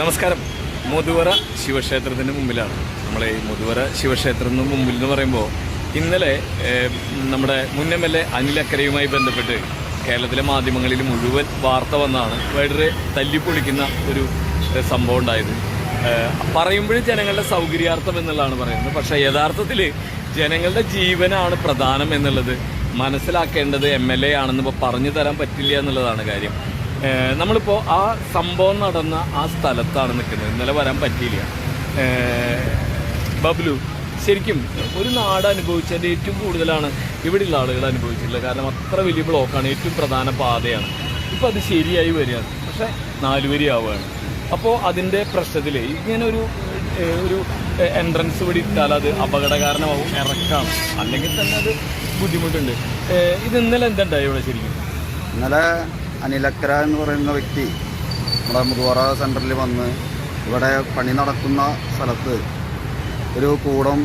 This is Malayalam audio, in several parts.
നമസ്കാരം. മുതുവറ ശിവക്ഷേത്രത്തിന് മുമ്പിലാണ്. നമ്മളെ ഈ മുതുവറ ശിവക്ഷേത്രത്തിന് മുമ്പിൽ എന്ന് പറയുമ്പോൾ ഇന്നലെ നമ്മുടെ മുൻ എം എൽ എ അനിലക്കരയുമായി ബന്ധപ്പെട്ട് കേരളത്തിലെ മാധ്യമങ്ങളിൽ മുഴുവൻ വാർത്ത വന്നാണ് വളരെ തല്ലിപ്പൊളിക്കുന്ന ഒരു സംഭവം ഉണ്ടായത്. പറയുമ്പോഴും ജനങ്ങളുടെ സൗകര്യാർത്ഥം എന്നുള്ളതാണ് പറയുന്നത്. പക്ഷേ യഥാർത്ഥത്തിൽ ജനങ്ങളുടെ ജീവനാണ് പ്രധാനം എന്നുള്ളത് മനസ്സിലാക്കേണ്ടത് എം എൽ എ ആണെന്ന് ഇപ്പോൾ പറഞ്ഞു തരാൻ പറ്റില്ല എന്നുള്ളതാണ് കാര്യം. നമ്മളിപ്പോൾ ആ സംഭവം നടന്ന ആ സ്ഥലത്താണ് നിൽക്കുന്നത്. ഇന്നലെ വരാൻ പറ്റിയില്ല. ബബ്ലു ശരിക്കും ഒരു നാട് അനുഭവിച്ചതിന്റെ ഏറ്റവും കൂടുതലാണ് ഇവിടെയുള്ള ആളുകൾ അനുഭവിച്ചിട്ടുള്ളത്. കാരണം അത്ര വലിയ ബ്ലോക്കാണ് ഏറ്റവും പ്രധാന പാതയാണ്. ഇപ്പോൾ അത് ശരിയായി വരികയാണ്. പക്ഷേ നാലുവരി ആവുകയാണ്. അപ്പോൾ അതിന്റെ പ്രശ്നത്തിൽ ഇങ്ങനെ ഒരു ഒരു എൻട്രൻസ് ഇവിടെ ഇട്ടാൽ അത് അപകടകാരണമാവും ഇറക്കാം. അല്ലെങ്കിൽ തന്നെ അത് ബുദ്ധിമുട്ടുണ്ട്. ഇത് ഇന്നലെ എന്തുണ്ടായി ഇവിടെ ശരിക്കും? ഇന്നലെ അനിലക്കര എന്ന് പറയുന്ന വ്യക്തി നമ്മുടെ മുതുവറ സെന്ററിൽ വന്ന് ഇവിടെ പണി നടക്കുന്ന സ്ഥലത്ത് ഒരു കൂടം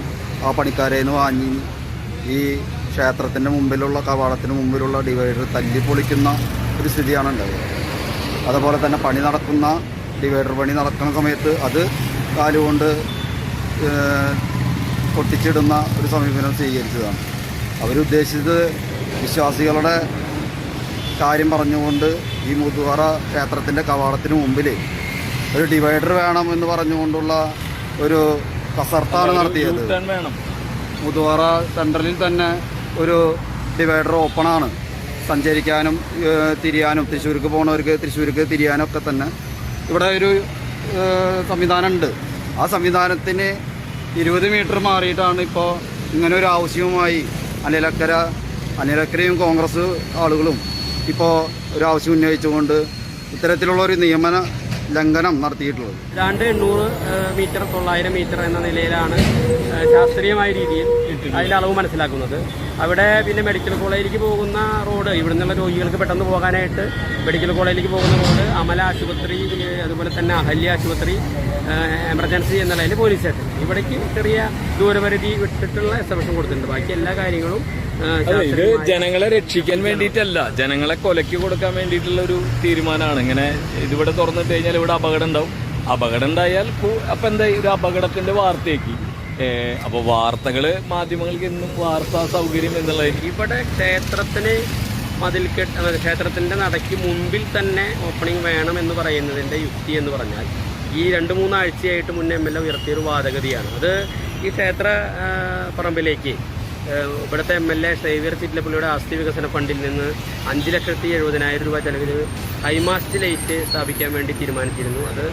ആ പണിക്കാരെ നിന്ന് വാങ്ങി ഈ ക്ഷേത്രത്തിന്റെ മുമ്പിലുള്ള കവാടത്തിന് മുമ്പിലുള്ള ഡിവൈഡർ തല്ലി പൊളിക്കുന്ന ഒരു സ്ഥിതിയാണ് ഉണ്ടായത്. അതുപോലെ തന്നെ പണി നടക്കുന്ന ഡിവൈഡർ പണി നടക്കുന്ന സമയത്ത് അത് കാലുകൊണ്ട് പൊട്ടിച്ചിടുന്ന ഒരു സമീപനം സ്വീകരിച്ചതാണ്. അവരുദ്ദേശിച്ചത് വിശ്വാസികളുടെ കാര്യം പറഞ്ഞുകൊണ്ട് ഈ മുതുവറ ക്ഷേത്രത്തിന്റെ കവാടത്തിന് മുമ്പിൽ ഒരു ഡിവൈഡർ വേണം എന്ന് പറഞ്ഞുകൊണ്ടുള്ള ഒരു കസർത്താണ് നടത്തിയത്. മുതുവറ സെൻട്രലിൽ തന്നെ ഒരു ഡിവൈഡർ ഓപ്പണാണ് സഞ്ചരിക്കാനും തിരിയാനും തൃശ്ശൂർക്ക് പോകുന്നവർക്ക് തൃശ്ശൂർക്ക് തിരിയാനൊക്കെ ഒക്കെ തന്നെ ഇവിടെ ഒരു സംവിധാനമുണ്ട്. ആ സംവിധാനത്തിന് ഇരുപത് മീറ്റർ മാറിയിട്ടാണ് ഇപ്പോൾ ഇങ്ങനെ ഒരു ആവശ്യവുമായി അനിലക്കര അനിലക്കരയും കോൺഗ്രസ് ആളുകളും ഇപ്പോൾ ഒരു ആവശ്യം ഉന്നയിച്ചുകൊണ്ട് ഇത്തരത്തിലുള്ള ഒരു നിയമന ലംഘനം നടത്തിയിട്ടുള്ളത്. രണ്ട് എണ്ണൂറ് മീറ്റർ തൊള്ളായിരം മീറ്റർ എന്ന നിലയിലാണ് ശാസ്ത്രീയമായ രീതിയിൽ അതിന്റെ അളവ് മനസ്സിലാക്കുന്നത്. അവിടെ പിന്നെ മെഡിക്കൽ കോളേജിലേക്ക് പോകുന്ന റോഡ് ഇവിടെ നിന്നുള്ള രോഗികൾക്ക് പെട്ടെന്ന് പോകാനായിട്ട് മെഡിക്കൽ കോളേജിലേക്ക് പോകുന്ന റോഡ് അമല ആശുപത്രി അതുപോലെ തന്നെ അഹല്യ ആശുപത്രി എമർജൻസി എന്നുള്ളതിൽ പോലീസ് സ്റ്റേഷൻ ഇവിടേക്ക് ചെറിയ ദൂരപരിധി വിട്ടിട്ടുള്ള എക്സബിഷൻ കൊടുത്തിട്ടുണ്ട്. ബാക്കി എല്ലാ കാര്യങ്ങളും ഇത് ജനങ്ങളെ രക്ഷിക്കാൻ വേണ്ടിയിട്ടല്ല. ജനങ്ങളെ കൊലയ്ക്ക് കൊടുക്കാൻ വേണ്ടിയിട്ടുള്ള ഒരു തീരുമാനമാണ്. ഇങ്ങനെ ഇതിവിടെ തുറന്നിട്ട് കഴിഞ്ഞാൽ ഇവിടെ അപകടം ഉണ്ടാവും. അപകടം ഉണ്ടായാൽ അപ്പം എന്താ ഒരു അപകടത്തിന്റെ വാർത്തയാക്കി. അപ്പൊ വാർത്തകൾ മാധ്യമങ്ങൾക്ക് എന്നും വാർത്താ സൗകര്യം എന്നുള്ളതായിരിക്കും ഇവിടെ ക്ഷേത്രത്തിന് മതിൽക്കെട്ട് ക്ഷേത്രത്തിന്റെ നടയ്ക്ക് മുമ്പിൽ തന്നെ ഓപ്പണിംഗ് വേണം എന്ന് പറയുന്നതിന്റെ യുക്തി എന്ന് പറഞ്ഞാൽ ഈ രണ്ട് മൂന്നാഴ്ചയായിട്ട് മുന്നേ എം എൽ എ ഉയർത്തിയൊരു വാദഗതിയാണ്. അത് ഈ ക്ഷേത്ര പറമ്പിലേക്ക് ഇവിടുത്തെ എം എൽ എ സേവ്യർ ചിറ്റലപ്പള്ളിയുടെ ആസ്തി വികസന ഫണ്ടിൽ നിന്ന് അഞ്ച് ലക്ഷത്തി എഴുപതിനായിരം രൂപ ചെലവിൽ ഹൈമാസ്റ്റ് ലൈറ്റ് സ്ഥാപിക്കാൻ വേണ്ടി തീരുമാനിച്ചിരുന്നു. അത്